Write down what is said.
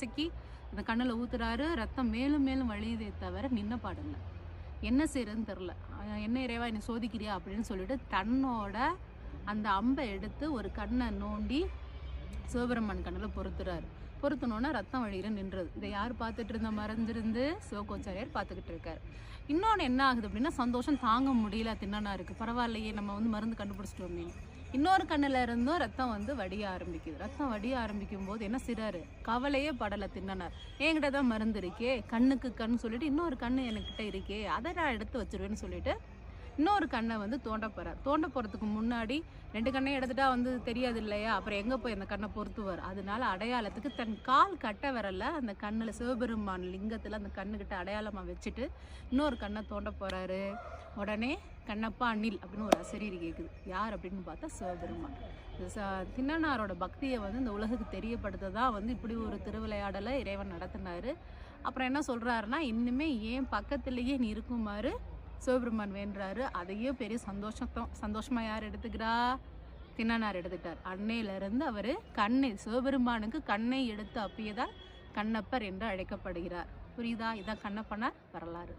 சிக்கி அந்த கண்ணில் ஊத்துறாரு ரத்தம் மேலும் மேலும் வழியுதே தவிர நின்ன பாடல என்ன செய்யறதுன்னு தெரில என்ன இறைவா என்னை சோதிக்கிறியா அப்படின்னு சொல்லிட்டு தன்னோட அந்த அம்பை எடுத்து ஒரு கண்ணை நோண்டி சிவபெருமான் கண்ணில் பொருத்துறாரு. பொருத்தினோன்னா ரத்தம் வழியில நின்றது. இதை யார் பார்த்துட்டு இருந்த மறைஞ்சிருந்து சிவகோச்சாரியார் பார்த்துக்கிட்டு இருக்காரு. இன்னொன்று என்ன ஆகுது அப்படின்னா சந்தோஷம் தாங்க முடியல. தின்னனா இருக்கு. பரவாயில்லையே நம்ம வந்து மருந்து கண்டுபிடிச்சிட்டோமே இன்னொரு கண்ணுல இருந்தும் ரத்தம் வந்து வடிய ஆரம்பிக்குது. ரத்தம் வடிய ஆரம்பிக்கும் போது என்ன செய்றாரு? கவலையே படலை தின்னனார். என்கிட்ட தான் மருந்து இருக்கே கண்ணுக்கு கண் சொல்லிட்டு இன்னொரு கண்ணு என்கிட்ட இருக்கே அதை நான் எடுத்து வச்சிருவேன்னு சொல்லிட்டு இன்னொரு கண்ணை வந்து தோண்ட போறார் தோண்ட போறதுக்கு முன்னாடி ரெண்டு கண்ணையும் எடுத்துட்டா வந்து தெரியாது இல்லையா? அப்புறம் எங்க போய் அந்த கண்ணை பொறுத்துவார் அதனால அடையாளத்துக்கு தன் கால் கட்ட வரல அந்த கண்ணில் சிவபெருமான் லிங்கத்தில் அந்த கண்ணுக்கிட்ட அடையாளமாக வச்சுட்டு இன்னொரு கண்ணை தோண்ட போறாரு. உடனே கண்ணப்பா அணில் அப்படின்னு ஒரு அசரீரி கேட்குது யார் அப்படின்னு பார்த்தா சிவபெருமான். தின்னனாரோட திண்ணனாரோட பக்தியை வந்து இந்த உலகுக்கு தெரியப்படுத்த தான் வந்து இப்படி ஒரு திருவிளையாடலை இறைவன் நடத்தினாரு. அப்புறம் என்ன சொல்கிறாருன்னா இன்னுமே ஏன் பக்கத்துலேயே நீ இருக்குமாறு சிவபெருமான் வேண்டுறாரு. அதையே பெரிய சந்தோஷத்தம் சந்தோஷமா யார் எடுத்துக்கிறா? திண்ணனார் எடுத்துட்டார் அன்னையிலிருந்து அவர் கண்ணை சிவபெருமானுக்கு கண்ணை எடுத்து அப்பியதால் கண்ணப்பர் என்று அழைக்கப்படுகிறார். புரியுதா? இதான் கண்ணப்பனார் வரலாறு.